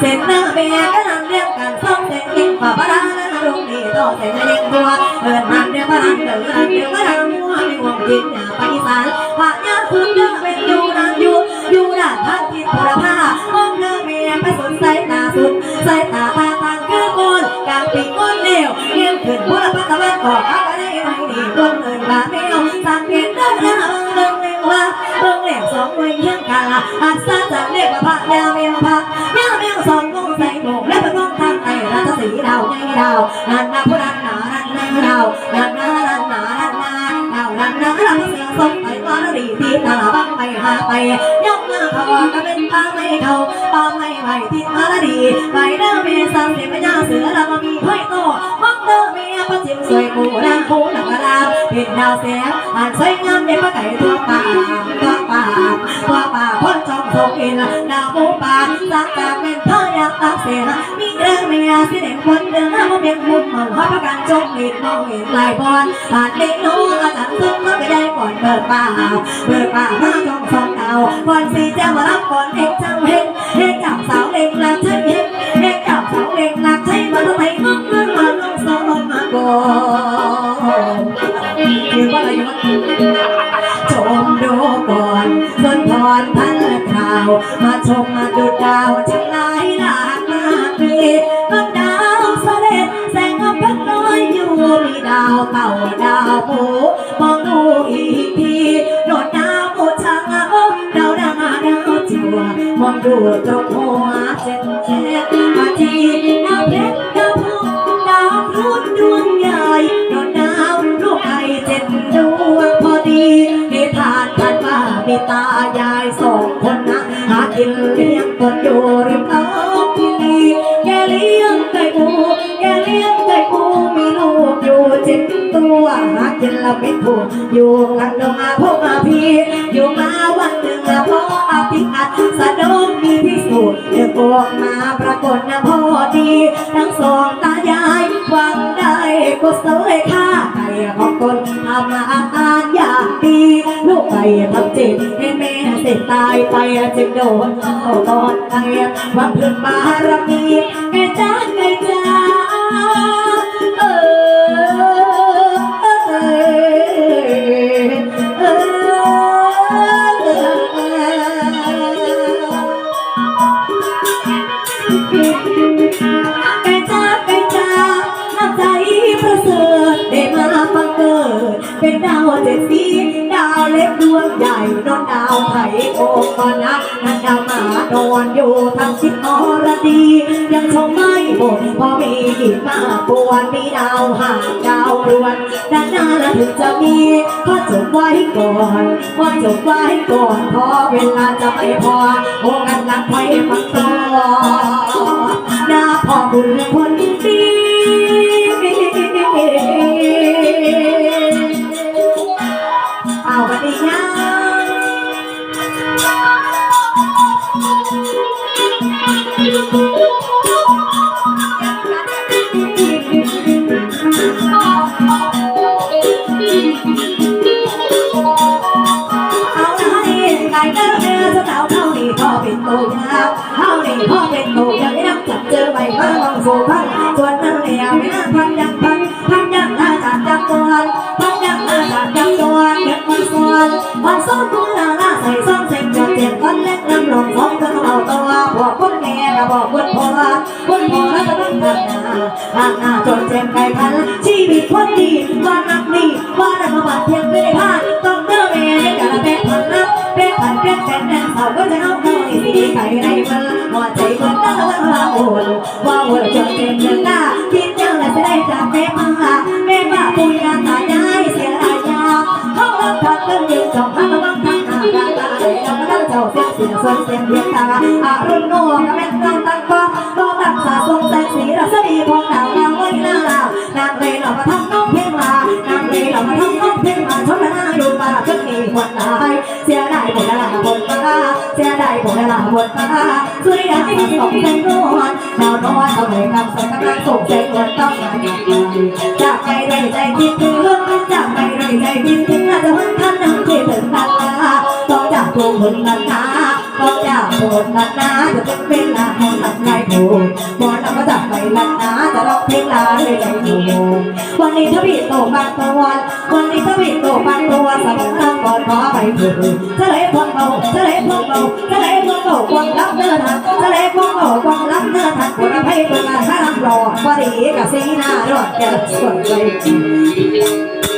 เส้นหน้าเมียก็นั่งเรียกกันสองเส้นยิงฝ่าพระราและดวงดีต่อเส้นยิงบัวเอินมันเดียวพระรันเดินเดียวพระรันมัวไมีหวงยิงอย่าไปอีสานพระยาคืนเดินเป็นอยู่นานอยู่อยู่ด้านทางทิศบุรพามองเดินเมียไปสนใจตาสุดใส่ตาตาทางคือคนกลางปีก้นเลี้ยวเลี้ยวขึ้นบุรพาตะวันออกเอาไปได้ไม่ดีต้นเอินบาเมียวสังเกตเดินหน้าเบิ่งเลวว่าเบิ่งเลี้ยวสองเว้ยเฮียงกันลอาจซาจะเรียกว่าพระยาเมียวพระ ดาวไงดาวนันนาผู้นันนานันนาดาวนันนานันนานันนาดาวนันนานันเสียงสมไปมาดีที่ตาบังไปหาไปยกหน้าเขาก็เป็นปาไม่เขาปาไม่ไหวที่มาดีไปเด้อเมียสามสิบพญาเสือแล้วก็มีห้อยโตมังเด้อเมียประจิมสวยหมู่นางคู่หนังกระดาเป็นดาวแสงอ่านสวยงามในพระไก่ทั่วป่าทั่วป่าทั่วป่าคนจอมทงอินดาวหมูป่าสักจากเป็นพ่ออยากตักเสียมี มียสิเด็กคนเดินห้ามาเป็นมุมเมาหัวประกันจงหินมองเห็นลายบอลผ่านเด็กน้องอาจารย์ซึ่งมันก็ได้ก่อนเปิดป่าเปิดป่ามาจองสองดาวก่อนสีเจ้ามารับก่อนเอกจ้าเฮงเฮงจับสาวเล็กลักใช่เฮงเฮงจับสาวเล็กลักใช่มาทำไมงงเงินมาลงสองมาก่อนคือว่าอะไรวะาดาวหมูมองดูอีกทีโดดดาวโอช่างโอ้ดาวดาวดาวจัวมองดูตรงหัวเจ็ดแค่อาทีดาวเพชรดาวพุดาวพลุดดวงใหญ่โดดนาวลูกไก่เจ็ดดวงพอดีนิทานท่านบ้ามีตายา ตัวหากินละไม่ถูกอยู่กันดงอาพวกอาพีอยู่มาวันหนึ่งพ่ออาพิอัดสะดงมีพิสูจน์เดือออกมาปรากฏนะพ่อดีทั้งสองตายายหวังได้ก็เสยค่าไก่ของตนทำอาหารอย่างดีลูกไก่ทำจิตให้แม่เสร็จตายไปจึงโดนเอาตอนไก่วังพึ่งบารมี เสริฐได้มาบังเกิดเป็นดาวเจ็ดสีดาวเล็กดวงใหญ่นอนดาวไผ่โอกกอนะนันดาวหมานอนอยู่ทางทิศอรดียังชมม่ห มดเพอมีอีกมาปวนมีดาวหางดาวรวนด้านหน้าและถึงจะมีพอจบไว้ก่อนพอจบไว้ก่อนพอเวลาจะไม่พอโอ้กันนักไว้ฟังต่อหน้าพ่อบุญคนดี สาวเท่านี้พ่อเป็นตัวยาวเท่านี้พ่อเป็นตัวยาวไม่นับจับเจอใบเพิ่มองสู่พันส่วนนั่นเหลียวไม่น่าพันยังพันพันยังน่าจัดจับตัวพันยังน่าจัดจับตัวเก็บมันส่วนวันซ้อนตัวน่าละใส่ซ้อนเซ็งจนเจ็บก้อนเล็กน้ำลงสองคนเอาตัวบอกคนแม่ก็บอกคนพ่อคนพ่อแล้วก็ต้องทำหน้าทางหน้าจนเจ็บไก่พันชีวิตคนดีว่านักดีว่าได้มาบาดเพียงไม่ได้พลาด เป็นแสนแสนสาวก็จะเอาเข้าอีสีไก่ในมันหัวใจมันน่าวันว่าโอนว่าโอนจนเจ็บเดือนหน้าคิดยังและจะได้จากแม่มาแม่บ้าปุยงาตายายเสียรายยาเขารับทางเรื่องยืนจองพักมาบังทางหาการตาเราก็ต้องเจ้าเสียงเสียงส่วนเสียงเรียกตาอารุ่นโน่ก็แม่ตั้งตั้งก็ก็รักษาทรงแสงสีรัศมีของดาวดาวไว้หน้านางเลยเรามาทำน้องเพลงมานางเลยเรามาทำน้องเพลงมาชนหน้าดูมาจนมีคนตายเสีย ดายหมดละหมดตาเสียดายหมดละหมดตาสุริยะที่ส่งแสงนวลดาวนวลเอาเลยกำใส่กำลังส่งแสงนวลต้องมาอย่างไรจากไปได้ใจคิดถึงจากไปได้ใจคิดถึงอาจจะวันท่านนั้นที่ถึงกันละต้องจากตัวคนนั้ นนะก็จะโปรดลัดนาจะเป็นเวลงลาของลำไรผูบอลเราก็จะไปลัดนาจะร้องเพลงลาเลยใจหนูวันนี้ทวีตโตบางตัววันนี้ทวีตโตบางตัวสำนักก่อนขอไปเถิดจะเลยพวกเราจะเลยพวกเราจะเลยพวกเราความลับเนื้อทันจะเลยพวกเราความลับเนื้อทันคนอภัยเป็นงานห้ามรอพอดีกับสีหน้ารอดแก่สวยเลย